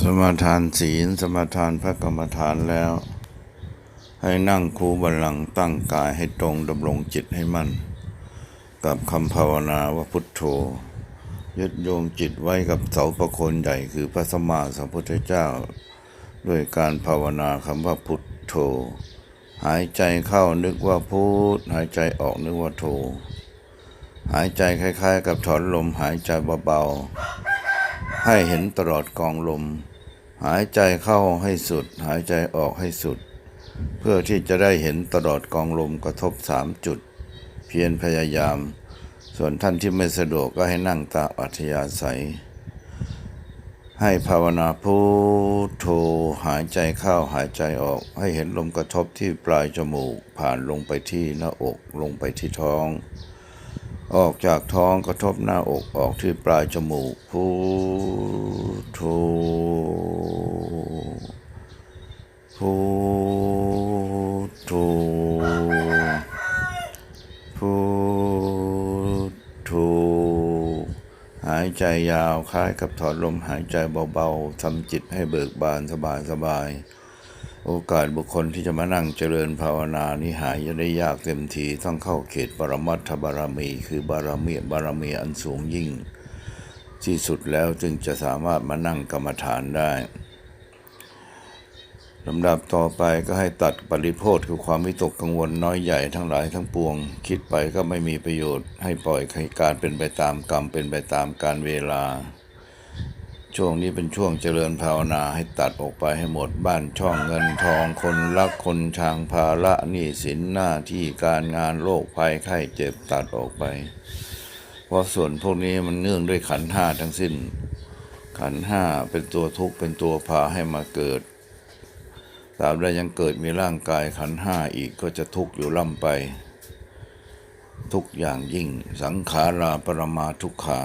สมาทานศีลสมาทานพระกรรมฐานแล้ว ให้นั่งคูบัลลังตั้งกายให้ตรงดำรงจิตให้มั่น กับคำภาวนาว่าพุทโธยึดโยงจิตไว้กับเสาประโคนใหญ่คือพระสมมาสัมพุทธเจ้า ด้วยการภาวนาคำว่าพุทโธ หายใจเข้านึกว่าพุทหายใจออกนึกว่าโธหายใจคล้าย ๆ กับถอนลมหายใจเบาๆ ให้เห็นตลอดกองลม หายใจเข้าให้สุด หายใจออกให้สุด เพื่อที่จะได้เห็นตลอดกองลมกระทบสามจุด เพียรพยายาม ส่วนท่านที่ไม่สะดวกก็ให้นั่งตาอัธยาศัย ให้ภาวนาพุทโธหายใจเข้าหายใจออก ให้เห็นลมกระทบที่ปลายจมูกผ่านลงไปที่หน้าอกลงไปที่ท้อง ออกจากท้องกระทบหน้าอกออกที่ปลายจมูกพุทโธพุทโธพุทโธหายใจยาวคล้ายกับถอนลมหายใจเบาๆทำจิตให้เบิกบานสบายๆ โอกาสบุคคลที่จะมานั่งเจริญภาวนานี่หายจะได้ยากเต็มทีต้องเข้าเขตปรมัตถบารมี คือบารมีบารมีอันสูงยิ่ง ที่สุดแล้วจึงจะสามารถมานั่งกรรมฐานได้ลำดับต่อไปก็ให้ตัดปริโภทคือความวิตกกังวลน้อยใหญ่ทั้งหลายทั้งปวง คิดไปก็ไม่มีประโยชน์ ให้ปล่อยให้การเป็นไปตามกรรมเป็นไปตามการเวลา ช่วงนี้เป็นช่วงเจริญภาวนาให้ตัดออกไปให้หมดบ้านช่องเงินทองคนรักคนชางภาระหนี้สินหน้าที่การงานโรคภัยไข้เจ็บตัดออกไป เพราะส่วนพวกนี้มันเนื่องด้วยขันห้าทั้งสิ้น ขันห้าเป็นตัวทุกข์เป็นตัวพาให้มาเกิดตราบใดยังเกิดมีร่างกายขันห้าอีกก็จะทุกข์อยู่ล่ำไป ทุกอย่างยิ่ง สังขาราปรมาทุกขา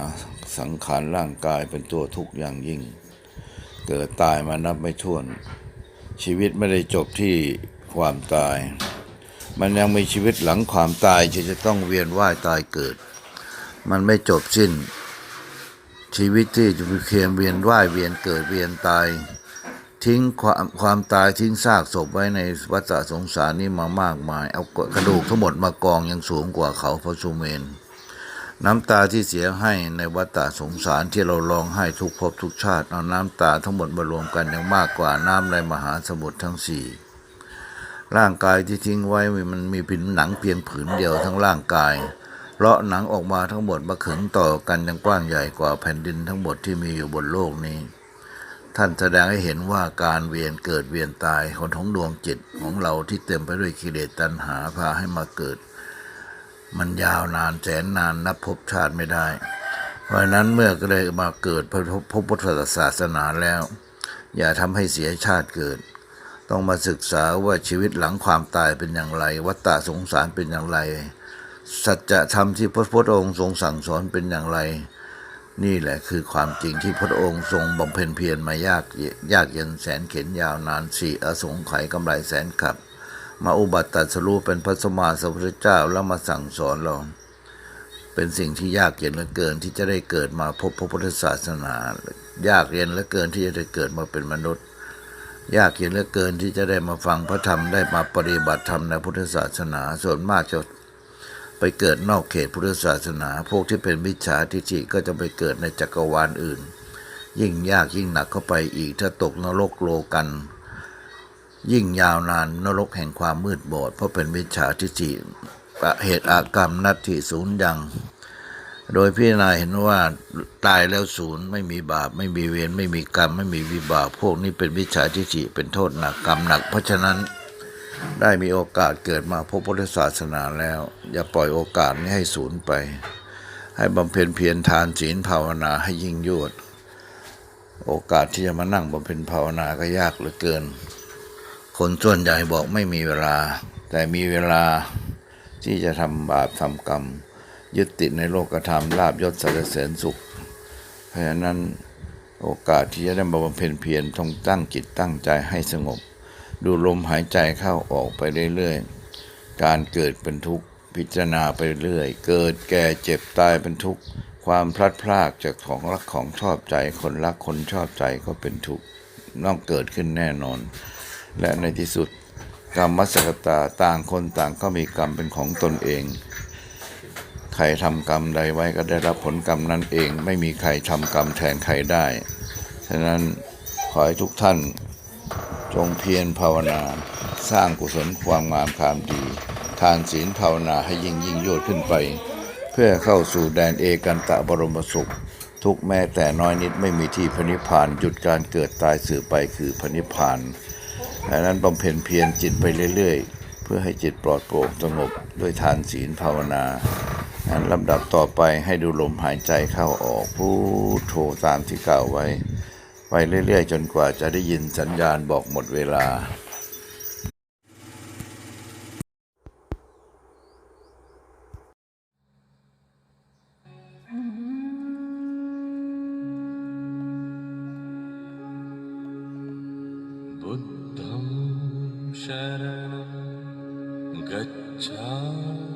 สังขารร่างกายเป็นตัวทุกข์อย่างยิ่ง เกิดตายมานับไม่ถ้วน ชีวิตไม่ได้จบที่ความตาย มันยังมีชีวิตหลังความตายที่จะต้องเวียนว่ายตายเกิด มันไม่จบสิ้น ชีวิตที่จะมีเคียงเวียนว่ายเวียนเกิดเวียนตาย ทิ้งความความตายทิ้งซากศพไว้ในวัฏสงสารนี้มามากมาย เอากระดูกทั้งหมดมากองยังสูงกว่าเขาพระสุเมน น้ำตาที่เสียให้ในวัฏสงสารที่เราร้องไห้ทุกภพทุกชาติเอาน้ำตาทั้งหมดมารวมกันยังมากกว่าน้ำในมหาสมุทรทั้งสี่ร่างกายที่ทิ้งไว้มันมีผิวหนังเพียงผืนเดียวทั้งร่างกายเลาะหนังออกมาทั้งหมดมาขึงต่อกันยังกว้างใหญ่กว่าแผ่นดินทั้งหมดที่มีอยู่บนโลกนี้ ท่านแสดงให้เห็นว่าการเวียนเกิดเวียนตายของของดวงจิตของเราที่เต็มไปด้วยกิเลสตัณหาพาให้มาเกิด มันยาวนานแสนนานนับภพชาติไม่ได้ เพราะนั้นเมื่อก็เลยมาเกิดพระพระพุทธศาสนาแล้ว อย่าทำให้เสียชาติเกิด ต้องมาศึกษาว่าชีวิตหลังความตายเป็นอย่างไร วัฏฏะสงสารเป็นอย่างไร สัจธรรมที่พระพุทธองค์ทรงสั่งสอนเป็นอย่างไร นี่แหละคือความจริงที่พระองค์ทรงบำเพ็ญเพียรมายากยากเย็นแสนเข็นยาวนานสี่อสงไขยกำไรแสนขับ มาอุบัติตรัสรู้เป็นพระสมมาสัมพุทธเจ้าแล้วมาสั่งสอนเรา เป็นสิ่งที่ยากเย็นเหลือเกินที่จะได้เกิดมาพบพระพุทธศาสนา ยากเย็นเหลือเกินที่จะได้เกิดมาเป็นมนุษย์ ยากเย็นเหลือเกินที่จะได้มาฟังพระธรรมได้มาปฏิบัติธรรมในพุทธศาสนา ส่วนมากจะ ไปเกิดนอกเขตพุทธศาสนา พวกที่เป็นมิจฉาทิฏฐิก็จะไปเกิดในจักรวาลอื่น ยิ่งยากยิ่งหนักเข้าไปอีกถ้าตกนรกโลกัน ยิ่งยาวนานนรกแห่งความมืดบอด เพราะเป็นมิจฉาทิฏฐิเหตุอากรรมนัตถิศูนย์ยัง โดยพิจารณาเห็นว่าตายแล้วศูนย์ไม่มีบาป ไม่มีเวรไม่มีกรรม ไม่มีวิบากพวกนี้เป็นมิจฉาทิฏฐิเป็นโทษหนักกรรมหนัก เพราะฉะนั้น ได้มีโอกาสเกิดมาพบพุทธศาสนาแล้ว อย่าปล่อยโอกาสนี้ให้สูญไป ให้บำเพ็ญเพียรทานศีลภาวนาให้ยิ่งยวด โอกาสที่จะมานั่งบำเพ็ญภาวนาก็ยากเหลือเกิน คนส่วนใหญ่บอกไม่มีเวลา แต่มีเวลาที่จะทำบาปทำกรรม ยึดติดในโลกธรรมลาบยศสรรเสริญสุข เพราะฉะนั้นโอกาสที่จะได้มาบำเพ็ญเพียรต้องตั้งจิตตั้งใจให้สงบ ดูลมหายใจเข้าออกไปเรื่อยๆ การเกิดเป็นทุกข์พิจารณาไปเรื่อย เกิดแก่เจ็บตายเป็นทุกข์ ความพลัดพรากจากของรักของชอบใจ คนรักคนชอบใจก็เป็นทุกข์ต้องเกิดขึ้นแน่นอน และในที่สุดกรรมมัสกตาต่างคนต่างก็มีกรรมเป็นของตนเอง ใครทำกรรมใดไว้ก็ได้รับผลกรรมนั้นเอง ไม่มีใครทำกรรมแทนใครได้ ฉะนั้นขอให้ทุกท่าน จงเพียรภาวนา สร้างกุศลความงามความดี ทานศีลภาวนาให้ยิ่งยิ่งยวดขึ้นไป เพื่อเข้าสู่แดนเอกันตะบรมสุข ทุกแม้แต่น้อยนิดไม่มีที่พนิพานหยุดการเกิดตายสื่อไปคือพนิพานดังนั้นบำเพ็ญเพียรจิตไปเรื่อยๆ เพื่อให้จิตปลอดโปร่งสงบด้วยทานศีลภาวนาอันลำดับต่อไปให้ดูลมหายใจเข้าออกพูดโทตามที่กล่าวไว้ ไปเรื่อยๆ จนกว่าจะได้ยินสัญญาณบอกหมดเวลา बुद्धं शरणं गच्छामि